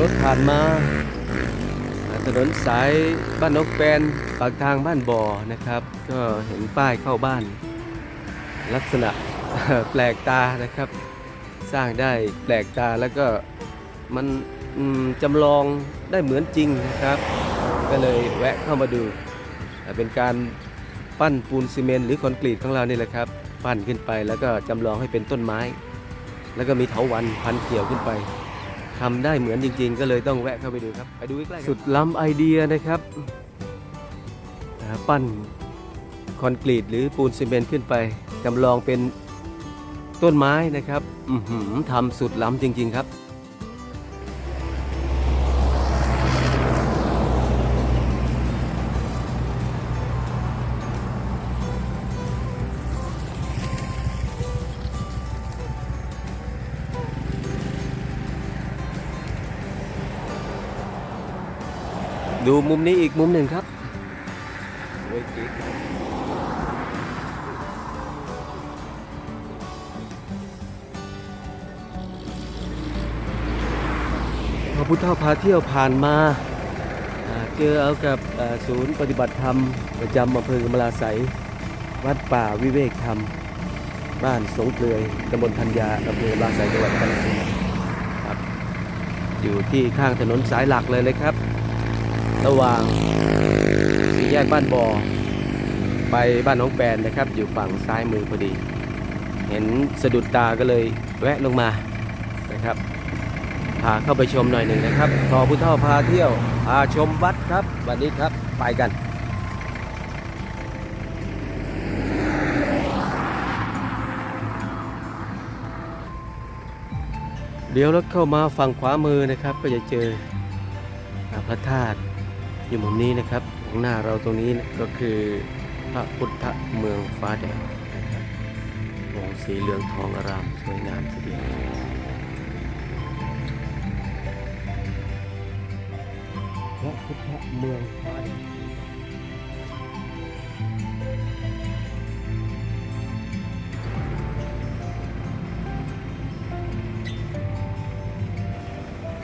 รถผ่านมา ถนนสายบ้านนกแปนปากทางบ้านบ่อนะครับ ก็เห็นป้ายเข้าบ้าน ลักษณะแปลกตานะครับ สร้างได้แปลกตาแล้วก็มันมจำลองได้เหมือนจริงนะครับ ก็เลยแวะเข้ามาดู เป็นการปั้นปูนซีเมนต์หรือคอนกรีตของเรานี่แหละครับ ปั้นขึ้นไปแล้วก็จำลองให้เป็นต้นไม้ แล้วก็มีเถาวันพันเกี่ยวขึ้นไป ทำได้เหมือนจริง ๆ ก็เลยต้องแวะเข้าไปดูครับ ไปดูใกล้ๆสุดล้ำไอเดียนะครับปั้นคอนกรีตหรือปูนซีเมนต์ขึ้นไปจำลองเป็นต้นไม้นะครับทำสุดล้ำจริง ๆ ครับ ดูมุมนี้อีกมุมหนึ่งครับเวทีพระพุทธพาเที่ยวผ่านมาอ่าเจอเอากับอ่าศูนย์ปฏิบัติธรรม ประจำอำเภอกำมะลาไสยวัดป่าวิเวกธรรม บ้านสงเกลือยตำบลธัญญาอำเภอกำมะลาไสยจังหวัดกาฬสินธุ์ครับอยู่ที่ข้างถนนสายหลักเลยเลยครับ ระหว่างสี่แยกบ้านบอ่อไปบ้านน้องแปนนะครับ อยู่ฝั่งซ้ายมือพอดี เห็นสะดุดตาก็เลยแวะลงมานะครับพาเข้าไปชมหน่อยหนึ่งนะครับทอผู้เท่าพาเที่ยวพาชมวัดครับ วันนี้ครับไปกันเดี๋ยวรถเข้ามาฝั่งขวามือนะครับ ก็จะเจอพระธาตุ อยู่มุมนี้นะครับข้างหน้าเราตรงนี้ก็คือพระพุทธเมืองฟ้าแดงนะครับวงสีเหลืองทองอารามสวยงามทีเดียวพระพุทธเมืองฟ้าแดง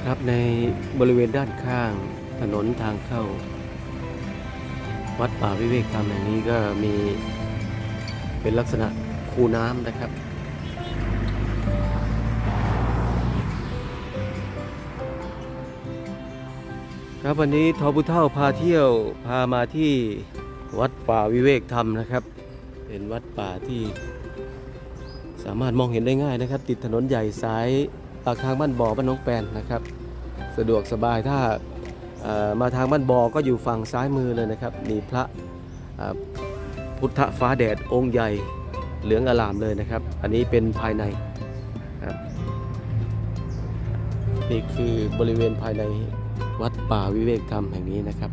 ครับในบริเวณด้านข้าง ถนนทางเข้า วัดป่าวิเวกธรรมแห่งนี้ก็มีเป็นลักษณะคูน้ำนะครับ ครับวันนี้ทอบุเท่าพาเที่ยวพามาที่วัดป่าวิเวกธรรมนะครับ เป็นวัดป่าที่สามารถมองเห็นได้ง่ายนะครับ ติดถนนใหญ่สายปากทางบ้านบ่อบ้านน้องแปนนะครับ สะดวกสบายถ้า มาทางบ้านบอก็อยู่ฝั่งซ้ายมือเลยนะครับ มีพระพุทธฟ้าแดดองค์ใหญ่เหลืองอลามเลยนะครับ อันนี้เป็นภายในนี่คือบริเวณภายในวัดป่าวิเวกธรรมแห่งนี้นะครับ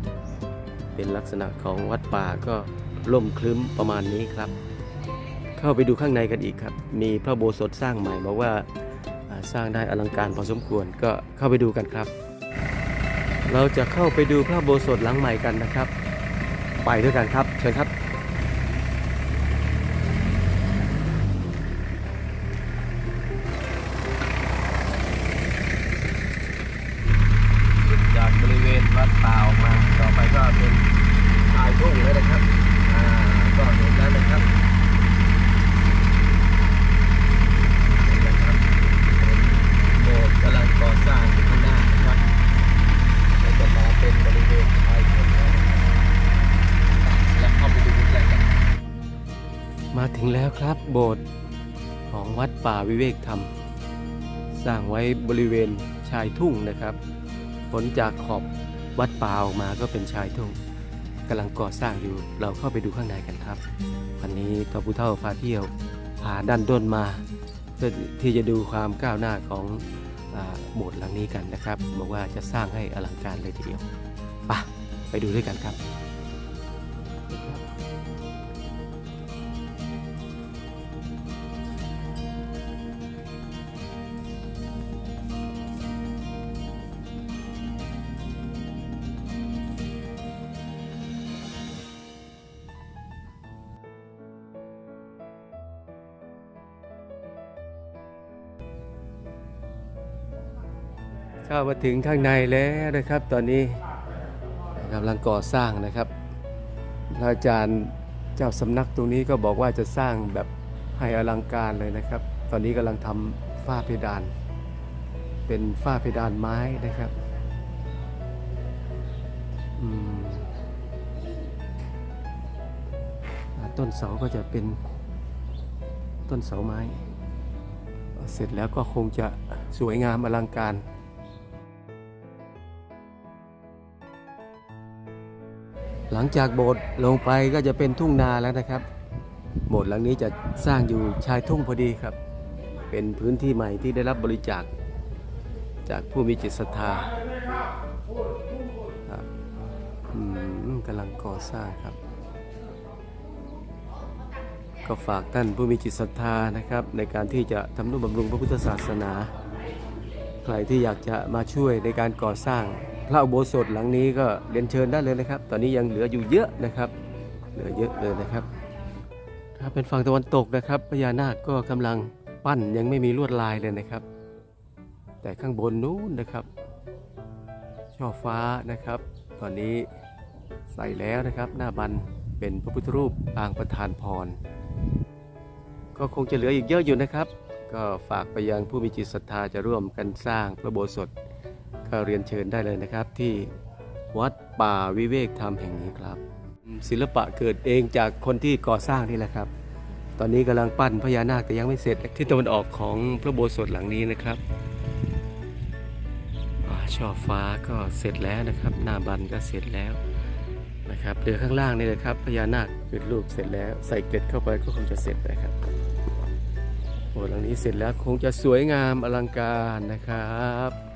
เป็นลักษณะของวัดป่าก็ร่มคลึ้มประมาณนี้ครับ เข้าไปดูข้างในกันอีกครับ มีพระโบสถสร้างใหม่บอกว่าอ่าสร้างได้อลังการพอสมควรก็เข้าไปดูกันครับ เราจะเข้าไปดูพระโบสถหลังใหม่กันนะครับ ไปด้วยกันครับเชิญครับจากบริเวณวัดป่าออกมา ต่อไปก็เป็นชายทุ่งแล้วนะครับ อ่า ก็เห็นแล้วนะครับเห็นแล้วครับเป็นโบสถ์กำลังก่อสร้างอยู่ข้างหน้านะครับ แล้วจะมาเป็นบริเวณชายทุ่งแล้วนะครับแล้วเข้าไปดูใกล้ๆกัน มาถึงแล้ว ครับโบสถ์ของวัดป่าวิเวกธรรม สร้างไว้บริเวณชายทุ่งนะครับผลจากขอบวัดป่าออกมาก็เป็นชายทุ่งกำลังก่อสร้างอยู่เราเข้าไปดูข้างในกันครับ วันนี้ทอผู้เท่าพาเที่ยวพาด้านด้นมา เพื่อที่จะดูความก้าวหน้าของโบสถ์หลังนี้กันนะครับ บอกว่าจะสร้างให้อลังการเลยทีเดียวไปะไปดูด้วยกันครับ เข้ามาถึงข้างในแล้วนะครับ ตอนนี้กำลังก่อสร้างนะครับพระอาจารย์เจ้าสำนักตรงนี้ก็บอกว่าจะสร้างแบบให้อลังการเลยนะครับ ตอนนี้กำลังทำฝ้าเพดาน เป็นฝ้าเพดานไม้นะครับต้นเสาก็จะเป็นต้นเสาไม้ เสร็จแล้วก็คงจะสวยงามอลังการ หลังจากโบสถ์ลงไปก็จะเป็นทุ่งนาแล้วนะครับ โบสถ์หลังนี้จะสร้างอยู่ชายทุ่งพอดีครับ เป็นพื้นที่ใหม่ที่ได้รับบริจาคจากผู้มีจิตศรัทธาครับกำลังก่อสร้างครับ ก็ฝากท่านผู้มีจิตศรัทธานะครับ ในการที่จะทำนุบำรุงพระพุทธศาสนา ใครที่อยากจะมาช่วยในการก่อสร้าง พระอุโบสถหลังนี้ก็เรียนเชิญได้เลยนะครับ ตอนนี้ยังเหลืออยู่เยอะนะครับ เหลือเยอะเลยนะครับถ้าเป็นฝั่งตะวันตกนะครับพญานาคก็กำลังปั้นยังไม่มีลวดลายเลยนะครับ แต่ข้างบนนู้นนะครับช่อฟ้านะครับ ตอนนี้ใส่แล้วนะครับ หน้าบันเป็นพระพุทธรูปปางประธานพร ก็คงจะเหลืออีกเยอะอยู่นะครับ ก็ฝากไปยังผู้มีจิตศรัทธาจะร่วมกันสร้างพระโบสถ ก็เรียนเชิญได้เลยนะครับ ที่วัดป่าวิเวกธรรมแห่งนี้ครับ ศิลปะเกิดเองจากคนที่ก่อสร้างนี่แหละครับ ตอนนี้กำลังปั้นพญานาคแต่ยังไม่เสร็จที่ตะวันออกของพระโบสถ์หลังนี้นะครับอช่อฟ้าก็เสร็จแล้วนะครับ หน้าบันก็เสร็จแล้วนะครับเหลือข้างล่างนี่นะครับพญานาคเป็นรูปเสร็จแล้ว ใส่เกล็ดเข้าไปก็คงจะเสร็จนะครับโบสถ์หลังนี้เสร็จแล้วคงจะสวยงามอลังการนะครับ